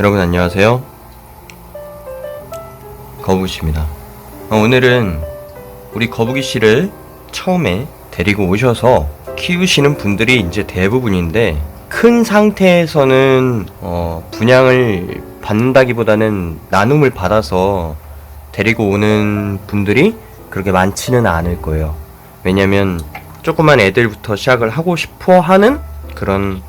여러분 안녕하세요. 거북이씨입니다. 어, 오늘은 우리 거북이 씨를 처음에 데리고 오셔서 키우시는 분들이 이제 대부분인데 큰 상태에서는 어, 분양을 받는다기보다는 나눔을 받아서 데리고 오는 분들이 그렇게 많지는 않을 거예요. 왜냐면 조그만 애들부터 시작을 하고 싶어 하는 그런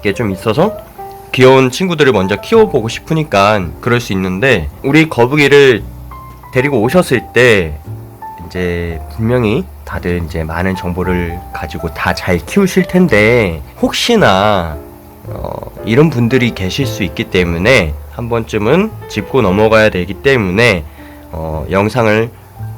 게 좀 있어서 귀여운 친구들을 먼저 키워보고 싶으니까 그럴 수 있는데 우리 거북이를 데리고 오셨을 때 이제 분명히 다들 이제 많은 정보를 가지고 다 잘 키우실 텐데 혹시나 어, 이런 분들이 계실 수 있기 때문에 한 번쯤은 짚고 넘어가야 되기 때문에 어, 영상을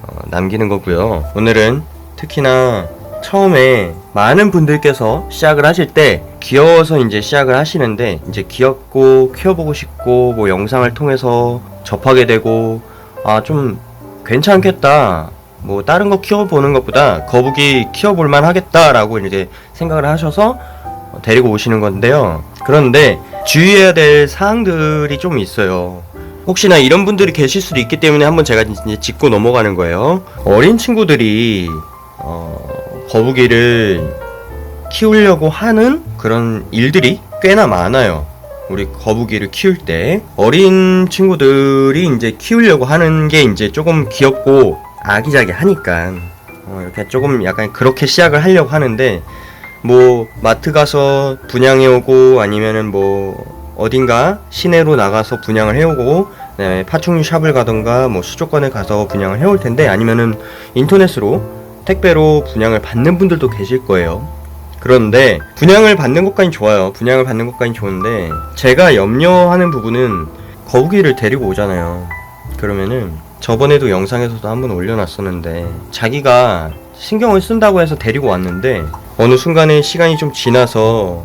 어, 남기는 거고요. 오늘은 특히나 처음에 많은 분들께서 시작을 하실 때 귀여워서 이제 시작을 하시는데 이제 귀엽고 키워보고 싶고 뭐 영상을 통해서 접하게 되고 아 좀 괜찮겠다. 뭐 다른 거 키워보는 것보다 거북이 키워볼만 하겠다라고 이제 생각을 하셔서 데리고 오시는 건데요. 그런데 주의해야 될 사항들이 좀 있어요. 혹시나 이런 분들이 계실 수도 있기 때문에 한번 제가 이제 짚고 넘어가는 거예요. 어린 친구들이 어, 거북이를 키우려고 하는 그런 일들이 꽤나 많아요. 우리 거북이를 키울 때 어린 친구들이 이제 키우려고 하는 게 이제 조금 귀엽고 아기자기하니까 어, 이렇게 조금 약간 그렇게 시작을 하려고 하는데 뭐 마트 가서 분양해 오고 아니면은 뭐 어딘가 시내로 나가서 분양을 해오고 그다음에 파충류 샵을 가던가 뭐 수족관에 가서 분양을 해올 텐데 아니면은 인터넷으로 택배로 분양을 받는 분들도 계실 거예요. 그런데 분양을 받는 것까지 좋아요. 분양을 받는 것까지 좋은데 제가 염려하는 부분은 거북이를 데리고 오잖아요. 그러면은 저번에도 영상에서도 한번 올려놨었는데 자기가 신경을 쓴다고 해서 데리고 왔는데 어느 순간에 시간이 좀 지나서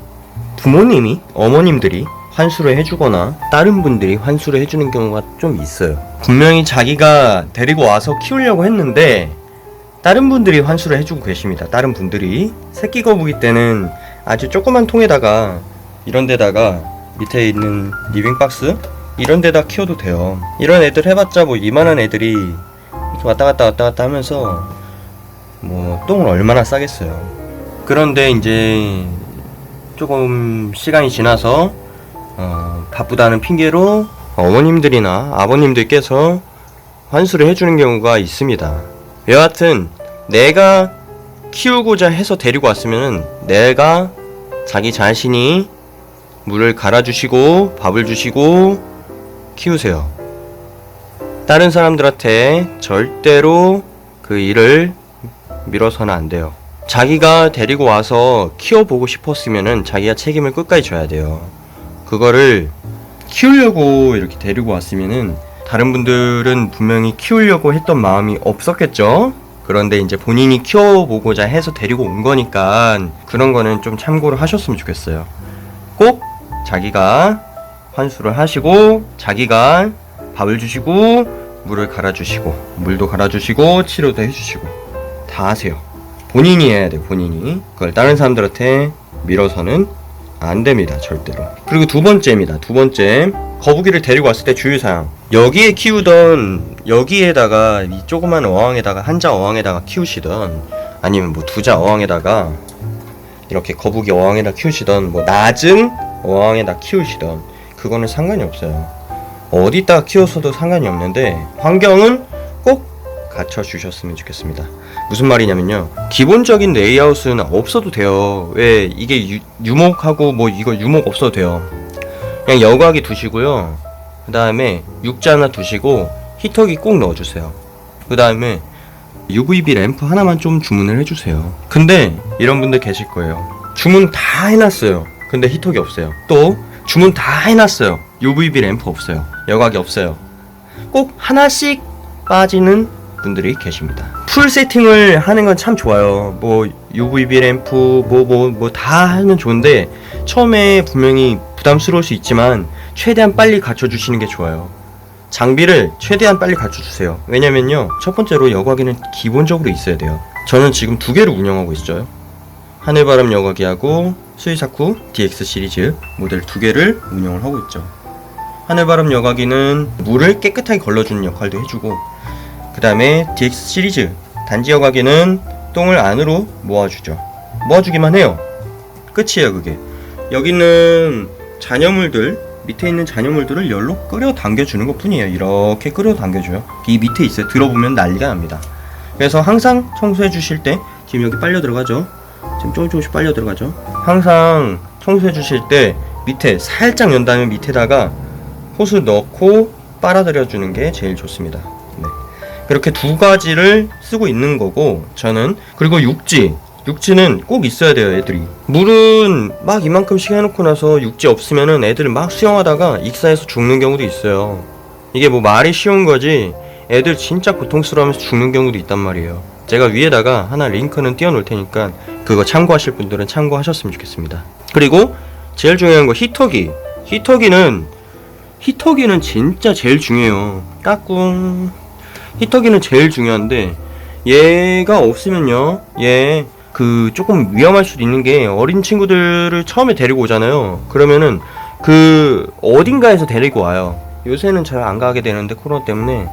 부모님이 어머님들이 환수를 해주거나 다른 분들이 환수를 해주는 경우가 좀 있어요. 분명히 자기가 데리고 와서 키우려고 했는데 다른 분들이 환수를 해주고 계십니다. 다른 분들이 새끼 거북이 때는 아주 조그만 통에다가 이런 데다가 밑에 있는 리빙 박스 이런 데다 키워도 돼요. 이런 애들 해봤자 뭐 이만한 애들이 왔다 갔다 왔다 갔다 하면서 뭐 똥을 얼마나 싸겠어요. 그런데 이제 조금 시간이 지나서 어, 바쁘다는 핑계로 어머님들이나 아버님들께서 환수를 해주는 경우가 있습니다. 여하튼 내가 키우고자 해서 데리고 왔으면 내가 자기 자신이 물을 갈아주시고 밥을 주시고 키우세요. 다른 사람들한테 절대로 그 일을 밀어서는 안 돼요. 자기가 데리고 와서 키워보고 싶었으면은 자기가 책임을 끝까지 져야 돼요. 그거를 키우려고 이렇게 데리고 왔으면은 다른 분들은 분명히 키우려고 했던 마음이 없었겠죠? 그런데 이제 본인이 키워보고자 해서 데리고 온 거니까 그런 거는 좀 참고를 하셨으면 좋겠어요. 꼭 자기가 환수를 하시고 자기가 밥을 주시고 물을 갈아주시고 물도 갈아주시고 치료도 해주시고 다 하세요. 본인이 해야 돼 본인이 그걸 다른 사람들한테 밀어서는 안 됩니다 절대로 그리고 두 번째입니다 두 번째 거북이를 데리고 왔을 때 주의사항 여기에 키우던 여기에다가 이 조그만 어항에다가 한자 어항에다가 키우시던 아니면 뭐 두자 어항에다가 이렇게 거북이 어항에다 키우시던 뭐 낮은 어항에다 키우시던 그거는 상관이 없어요 어디다 키워서도 상관이 없는데 환경은 꼭 갖춰 주셨으면 좋겠습니다 무슨 말이냐면요. 기본적인 레이아웃은 없어도 돼요. 왜 이게 유, 유목하고 뭐 이거 유목 없어도 돼요. 그냥 여과기 두시고요. 그 다음에 육자 하나 두시고 히터기 꼭 넣어주세요. 그 다음에 UVB 램프 하나만 좀 주문을 해주세요. 근데 이런 분들 계실 거예요. 주문 다 해놨어요. 근데 히터기 없어요. 또 주문 다 해놨어요. UVB 램프 없어요. 여과기 없어요. 꼭 하나씩 빠지는 분들이 계십니다. 풀 세팅을 하는 건 참 좋아요. 뭐 UVB 램프 뭐 뭐 뭐 다 하면 좋은데 처음에 분명히 부담스러울 수 있지만 최대한 빨리 갖춰 주시는 게 좋아요. 장비를 최대한 빨리 갖춰 주세요. 왜냐면요. 첫 번째로 여과기는 기본적으로 있어야 돼요. 저는 지금 두 개를 운영하고 있어요. 하늘바람 여과기하고 수이사쿠 DX 시리즈 모델 두 개를 운영을 하고 있죠. 하늘바람 여과기는 물을 깨끗하게 걸러주는 역할도 해주고 그 다음에 DX 시리즈 단지 여과기는 똥을 안으로 모아주죠 모아주기만 해요 끝이에요 그게 여기는 잔여물들 밑에 있는 잔여물들을 열로 끌어 당겨주는 것 뿐이에요. 이렇게 끌어 당겨줘요. 이 밑에 있어요 들어보면 난리가 납니다. 그래서 항상 청소해 주실 때 지금 여기 빨려 들어가죠? 지금 조금 조금씩 빨려 들어가죠? 항상 청소해 주실 때 밑에 살짝 연 다음에 밑에다가 호스 넣고 빨아들여 주는 게 제일 좋습니다. 네. 그렇게 두 가지를 쓰고 있는 거고 저는 그리고 육지 육지는 꼭 있어야 돼요 애들이. 물은 막 이만큼씩 해놓고 나서 육지 없으면은 애들 막 수영하다가 익사해서 죽는 경우도 있어요. 이게 뭐 말이 쉬운 거지 애들 진짜 고통스러워하면서 죽는 경우도 있단 말이에요. 제가 위에다가 하나 링크는 띄워 놓을 테니까 그거 참고하실 분들은 참고하셨으면 좋겠습니다. 그리고 제일 중요한 거 히터기. 히터기는 히터기는 진짜 제일 중요해요. 까꿍. 히터기는 제일 중요한데 얘가 없으면요. 얘 그 조금 위험할 수도 있는 게 어린 친구들을 처음에 데리고 오잖아요. 그러면은 그 어딘가에서 데리고 와요. 요새는 잘 안 가게 되는데 코로나 때문에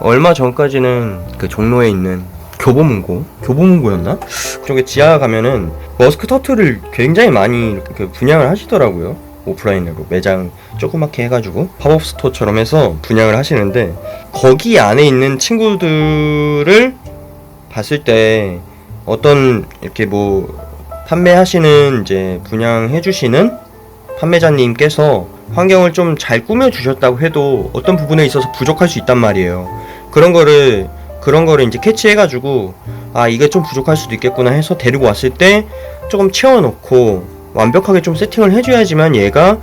얼마 전까지는 그 종로에 있는 교보문고 교보문고였나? 그쪽에 지하 가면은 머스크 터틀을 굉장히 많이 그 분양을 하시더라고요. 오프라인으로 매장 조그맣게 해가지고 팝업 스토어처럼 해서 분양을 하시는데 거기 안에 있는 친구들을 봤을 때 어떤 이렇게 뭐 판매하시는 이제 분양해 주시는 판매자님께서 환경을 좀 잘 꾸며 주셨다고 해도 어떤 부분에 있어서 부족할 수 있단 말이에요. 그런 거를 그런 거를 이제 캐치해 가지고 아 이게 좀 부족할 수도 있겠구나 해서 데리고 왔을 때 조금 채워 넣고 완벽하게 좀 세팅을 해 줘야지만 얘가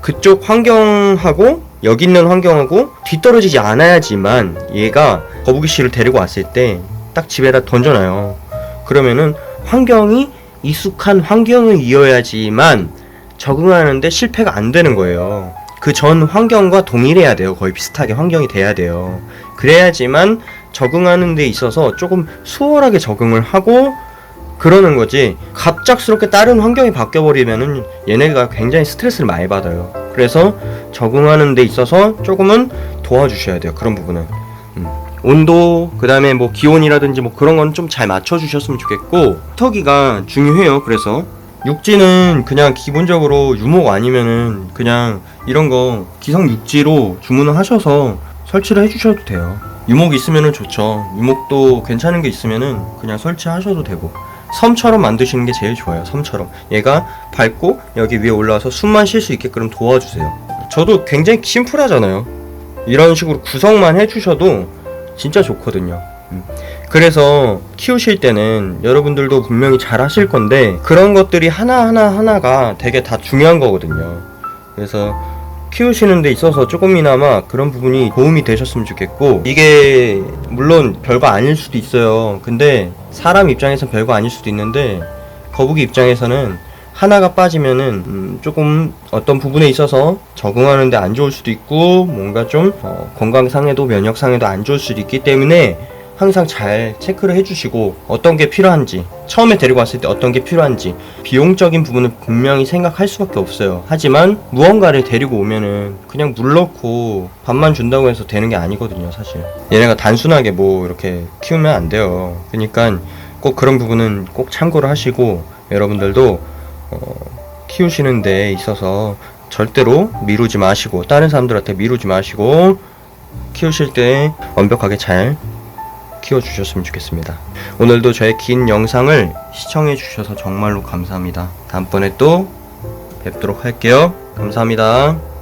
그쪽 환경하고 여기 있는 환경하고 뒤떨어지지 않아야지만 얘가 거북이 씨를 데리고 왔을 때 딱 집에다 던져놔요. 그러면은 환경이 익숙한 환경을 이어야지만 적응하는데 실패가 안 되는 거예요. 그 전 환경과 동일해야 돼요. 거의 비슷하게 환경이 돼야 돼요. 그래야지만 적응하는 데 있어서 조금 수월하게 적응을 하고 그러는 거지. 갑작스럽게 다른 환경이 바뀌어 버리면은 얘네가 굉장히 스트레스를 많이 받아요. 그래서 적응하는 데 있어서 조금은 도와주셔야 돼요. 그런 부분은. 음. 온도, 그 다음에 뭐 기온이라든지 뭐 그런 건 좀 잘 맞춰 주셨으면 좋겠고, 터기가 중요해요. 그래서 육지는 그냥 기본적으로 유목 아니면은 그냥 이런 거 기성 육지로 주문을 하셔서 설치를 해 주셔도 돼요. 유목 있으면은 좋죠. 유목도 괜찮은 게 있으면은 그냥 설치하셔도 되고. 섬처럼 만드시는 게 제일 좋아요. 섬처럼. 얘가 밟고 여기 위에 올라와서 숨만 쉴 수 있게끔 도와주세요. 저도 굉장히 심플하잖아요. 이런 식으로 구성만 해주셔도 진짜 좋거든요. 음. 그래서 키우실 때는 여러분들도 분명히 잘 하실 건데 그런 것들이 하나하나 하나가 되게 다 중요한 거거든요. 그래서 키우시는 데 있어서 조금이나마 그런 부분이 도움이 되셨으면 좋겠고 이게 물론 별거 아닐 수도 있어요. 근데 사람 입장에선 별거 아닐 수도 있는데 거북이 입장에서는 하나가 빠지면은 음, 조금 어떤 부분에 있어서 적응하는데 안 좋을 수도 있고 뭔가 좀 어, 건강상에도 면역상에도 안 좋을 수도 있기 때문에 항상 잘 체크를 해주시고 어떤 게 필요한지 처음에 데리고 왔을 때 어떤 게 필요한지 비용적인 부분은 분명히 생각할 수밖에 없어요. 하지만 무언가를 데리고 오면은 그냥 물 넣고 밥만 준다고 해서 되는 게 아니거든요 사실. 얘네가 단순하게 뭐 이렇게 키우면 안 돼요. 그러니까 꼭 그런 부분은 꼭 참고를 하시고 여러분들도 어, 키우시는 데 있어서 절대로 미루지 마시고 다른 사람들한테 미루지 마시고 키우실 때 완벽하게 잘 키워주셨으면 좋겠습니다. 오늘도 저의 긴 영상을 시청해 주셔서 정말로 감사합니다. 다음번에 또 뵙도록 할게요. 감사합니다.